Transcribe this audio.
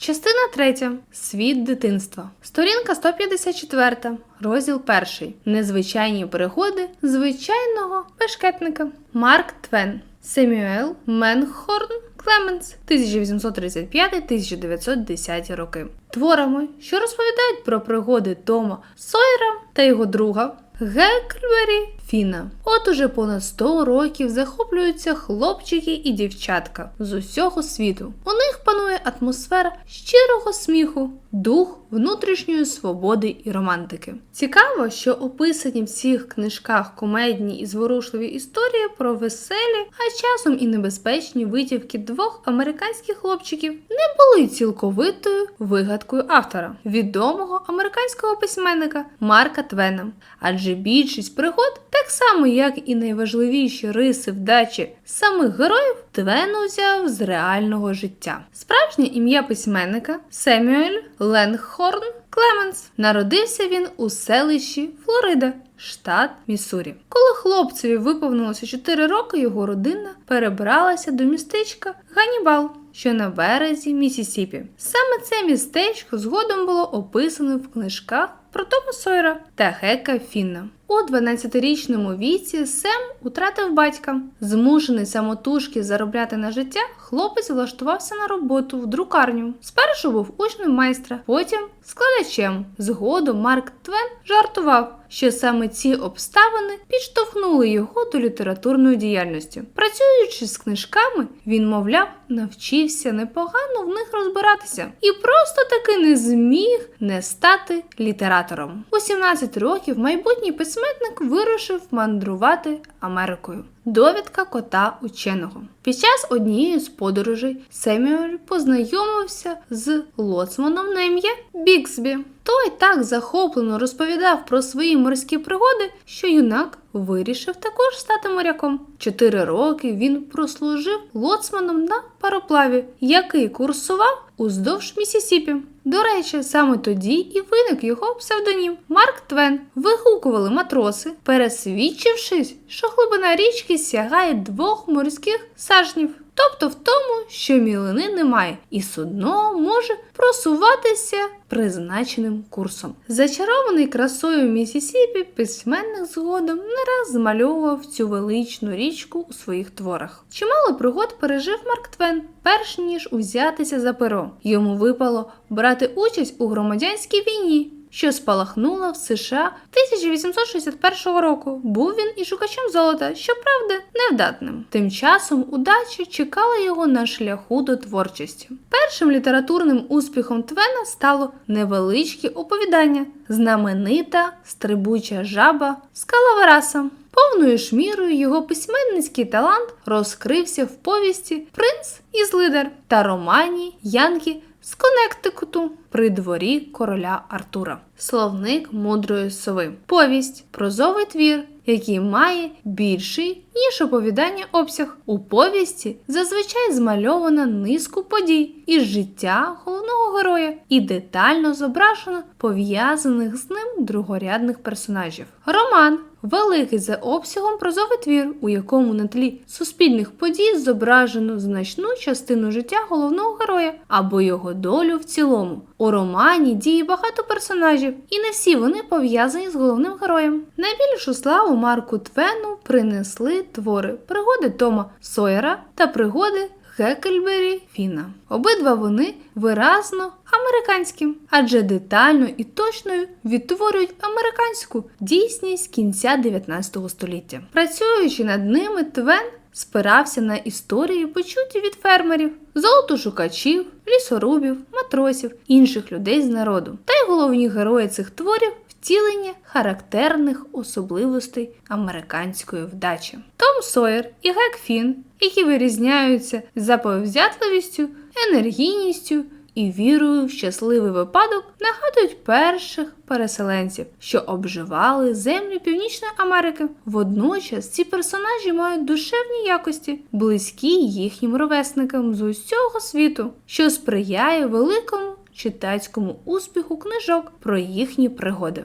Частина 3. Світ дитинства. Сторінка 154. Розділ 1. Незвичайні пригоди звичайного бешкетника. Марк Твен. Семюел Менхорн Клеменс 1835-1910 роки. Творами, що розповідають про пригоди Тома Сойера та його друга Гекльбері Фіна. От уже понад 100 років захоплюються хлопчики і дівчатка з усього світу. У них панує атмосфера щирого сміху, дух внутрішньої свободи і романтики. Цікаво, що описані в цих книжках комедні і зворушливі історії про веселі, а часом і небезпечні витівки двох американських хлопчиків не були цілковитою вигадкою автора, відомого американського письменника Марка Твена. Адже більшість пригод, так само як і найважливіші риси вдачі самих героїв, Твен узяв з реального життя. Справжнє ім'я письменника Семюель Ленхорн Клеменс. Народився він у селищі Флорида. Штат Міссурі. Коли хлопцеві виповнилося 4 роки, його родина перебралася до містечка Ганібал, що на березі Місісіпі. Саме це містечко згодом було описано в книжках про Тома Сойера та Гека Фінна. У 12-річному віці Сем утратив батька. Змушений самотужки заробляти на життя, хлопець влаштувався на роботу в друкарню. Спершу був учнем майстра, потім складачем. Згодом Марк Твен жартував, що саме ці обставини підштовхнули його до літературної діяльності. Працюючи з книжками, він, мовляв, навчився непогано в них розбиратися і просто таки не зміг не стати літератором. У 17 років майбутній письменник вирушив мандрувати Америкою. Довідка кота ученого. Під час однієї з подорожей Семюель познайомився з лоцманом на ім'я Біксбі. Той так захоплено розповідав про свої морські пригоди, що юнак вирішив також стати моряком. Чотири роки він прослужив лоцманом на пароплаві, який курсував уздовж Місісіпі. До речі, саме тоді і виник його псевдонім Марк Твен. Вигукували матроси, пересвідчившись, що глибина річки сягає двох морських сажнів. Тобто в тому, що мілини немає, і судно може просуватися призначеним курсом. Зачарований красою Місісіпі, письменник згодом не раз змальовував цю величну річку у своїх творах. Чимало пригод пережив Марк Твен, перш ніж узятися за перо. Йому випало брати участь у громадянській війні що спалахнула в США 1861 року. Був він і шукачем золота, щоправда, невдатним. Тим часом удача чекала його на шляху до творчості. Першим літературним успіхом Твена стало невеличке оповідання, знаменита стрибуча жаба Скалавераса. Повною ж мірою його письменницький талант розкрився в повісті Принц із Лидер та романі Янки з Коннектикуту при дворі короля Артура. Словник мудрої сови. Повість прозовий твір, який має більший, ніж оповідання обсяг. У повісті зазвичай змальовано низку подій із життя головного героя і детально зображено пов'язаних з ним другорядних персонажів. Роман великий за обсягом прозовий твір, у якому на тлі суспільних подій зображено значну частину життя головного героя або його долю в цілому. У романі діє багато персонажів, і не всі вони пов'язані з головним героєм. Найбільшу славу Марку Твену принесли твори пригоди Тома Сойера та пригоди Гекельбері Фіна. Обидва вони виразно американські, адже детально і точною відтворюють американську дійсність кінця 19 століття. Працюючи над ними, Твен спирався на історії, почуті від фермерів, золотошукачів, лісорубів, матросів, інших людей з народу. Та й головні герої цих творів втілення характерних особливостей американської вдачі. Том Сойер і Гек Фін, які вирізняються заповзятливістю, енергійністю і вірою в щасливий випадок, нагадують перших переселенців, що обживали землі Північної Америки. Водночас ці персонажі мають душевні якості, близькі їхнім ровесникам з усього світу, що сприяє великому читацькому успіху книжок про їхні пригоди.